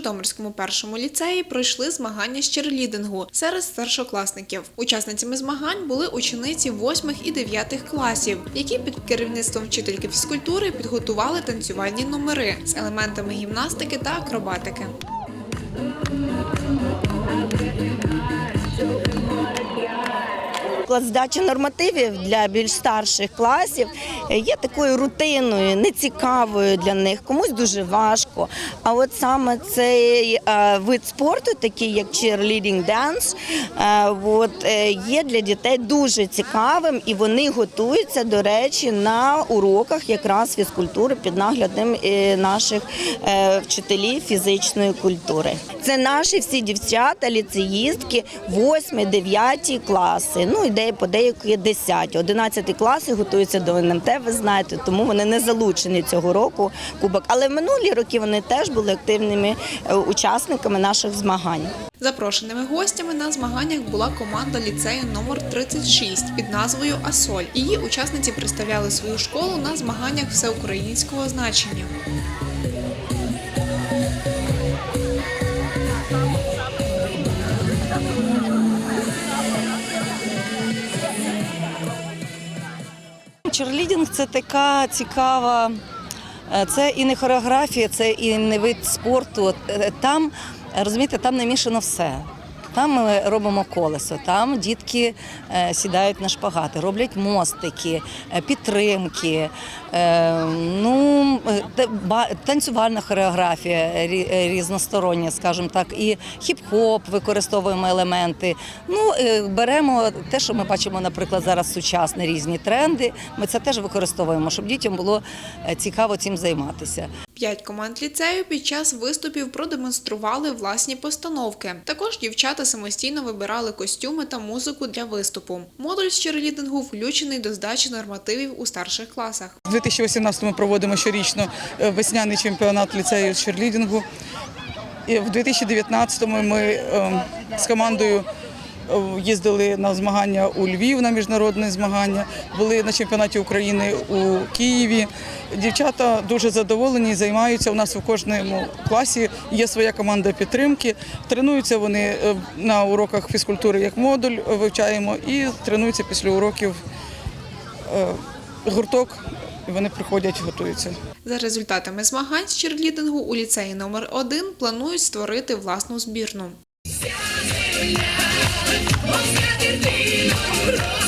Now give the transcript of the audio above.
Житомирському першому ліцеї пройшли змагання з черлідингу серед старшокласників. Учасницями змагань були учениці 8 і 9 класів, які під керівництвом вчительки фізкультури підготували танцювальні номери з елементами гімнастики та акробатики. Клас здачі нормативів для більш старших класів є такою рутиною, нецікавою для них. Комусь дуже важко. А от саме цей е, вид спорту, такий як cheerleading dance, е, от, е, є для дітей дуже цікавим, і вони готуються, до речі, на уроках якраз фізкультури під наглядом наших вчителів фізичної культури. Це наші всі дівчата, ліцеїстки, 8, 9 класи. Ну і по деякі 10. 11 класи готуються до НМТ, ви знаєте, тому вони не залучені цього року кубок. Але в минулі роки вони теж були активними е, учасниками наших змагань. Запрошеними гостями на змаганнях була команда ліцею номер 36 під назвою Асоль. Її учасниці представляли свою школу на змаганнях всеукраїнського значення. Черлідінг це така цікава, е, це і не хореографія, це і не вид спорту. Е, Там, розумієте, там намішано все. Там ми робимо колесо, там дітки е, сідають на шпагати, роблять мостики, е, підтримки, е, ну, танцювальна хореографія рі- різностороння, скажімо так, і хіп-хоп використовуємо елементи. Ну, беремо те, що ми бачимо, наприклад, зараз сучасні різні тренди. Ми це теж використовуємо, щоб дітям було цікаво цим займатися. П'ять команд ліцею під час виступів продемонстрували власні постановки. Також дівчата самостійно вибирали костюми та музику для виступу. Модуль з черлідингу включений до здачі нормативів у старших класах. У 2018 ми проводимо щорічно е, весняний чемпіонат ліцею з черлідингу. І в 2019 ми е, з командою їздили на змагання у Львів на міжнародні змагання, були на чемпіонаті України у Києві. Дівчата дуже задоволені, займаються. У нас у кожному класі є своя команда підтримки. Тренуються вони е, на уроках фізкультури як модуль, вивчаємо, і тренуються після уроків е, гурток, вони приходять, готуються. За результатами змагань з черлідингу у ліцеї номер 1 планують створити власну збірну. Мов скатертину